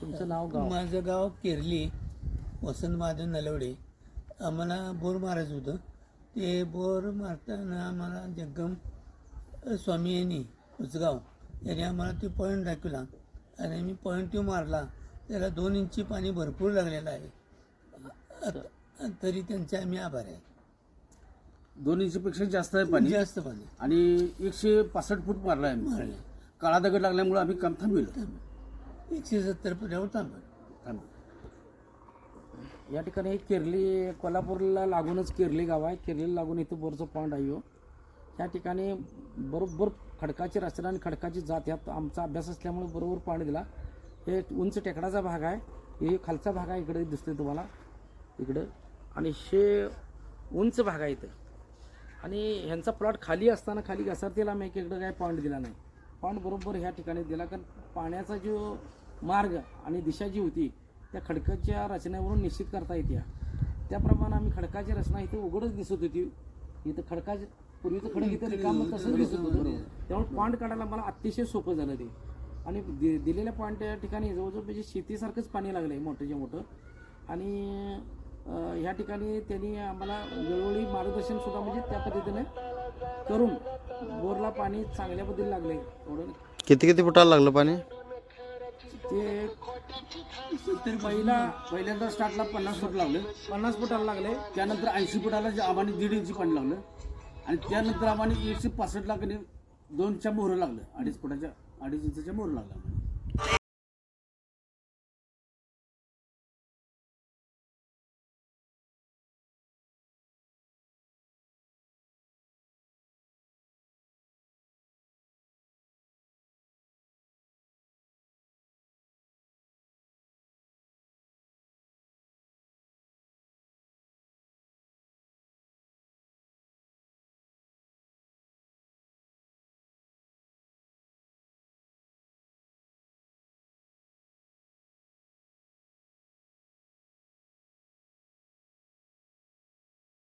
तुमचं नाव गाव? माझं गाव केरली वसंत महादेव नलवडे. आम्हाला बोर मारायचं होतं. ते बोर मारताना आम्हाला जगम स्वामी यांनी उसगाव यांनी आम्हाला ते पॉईंट दाखवला. आणि मी पॉईंट तो मारला. त्याला दोन इंची पाणी भरपूर लागलेलं आहे. तरी त्यांचे आम्ही आभार आहे. दोन इंचपेक्षा जास्त आहे पाणी? जास्त पाणी. आणि एकशे पासष्ट फूट मारला आहे मारले. काळा दगड लागल्यामुळे आम्ही काम थांबविलं. एकशे सत्तर फुटावर थांबलं थांब. या ठिकाणी केरली कोल्हापूरला लागूनच केरली गाव आहे. केरलीला लागून इथं बोरचं पॉईंट आहे हो. या ठिकाणी बरोबर खडकाची रचना आणि खडकाची जात यात आमचा अभ्यास असल्यामुळे बरोबर पाणी दिला. हे उंच टेकडाचा भाग आहे. हे खालचा भाग आहे इकडे दिसतोय तुम्हाला. इकडं. आणि हे उंच भाग आहे इथं. आणि ह्यांचा प्लॉट खाली असताना खाली घसरतेला आम्ही इकडं काय पॉईंट दिला नाही. पॉईंट बरोबर ह्या ठिकाणी दिला कारण पाण्याचा जो मार्ग आणि दिशा जी होती त्या खडकाच्या रचनेवरून निश्चित करता येते त्याप्रमाणे आम्ही खडकाची रचना इथे उघडच दिसत होती. इथं खडकाचे पूर्वीचं खडक इथं रिकामं तसंच दिसत होतं. त्यामुळे पॉईंट काढायला मला अतिशय सोपं झालं ते. आणि दि- दिलेल्या पॉईंट या ठिकाणी जवळजवळ म्हणजे शेतीसारखंच पाणी लागलं आहे मोठं जे मोठं. आणि ह्या ठिकाणी त्यांनी आम्हाला वेळोवेळी मार्गदर्शन सुद्धा म्हणजे त्या पद्धतीने करून बोरला पाणी चांगल्या पद्धतीने लागले. एवढं किती किती फुटाला लागलं पाणी? ते पहिला पहिल्यांदा स्टार्टला पन्नास फूट लागलं. पन्नास फुटाला लागले. त्यानंतर ऐंशी फुटाला जे आम्हाला दीड इंची पाणी लागलं आणि त्यानंतर आम्हाला एकशे पासष्टला कधी दोनच्या मोहरं लागलं. अडीच फुटाच्या अडीच इंचाच्या मोहरं लागलं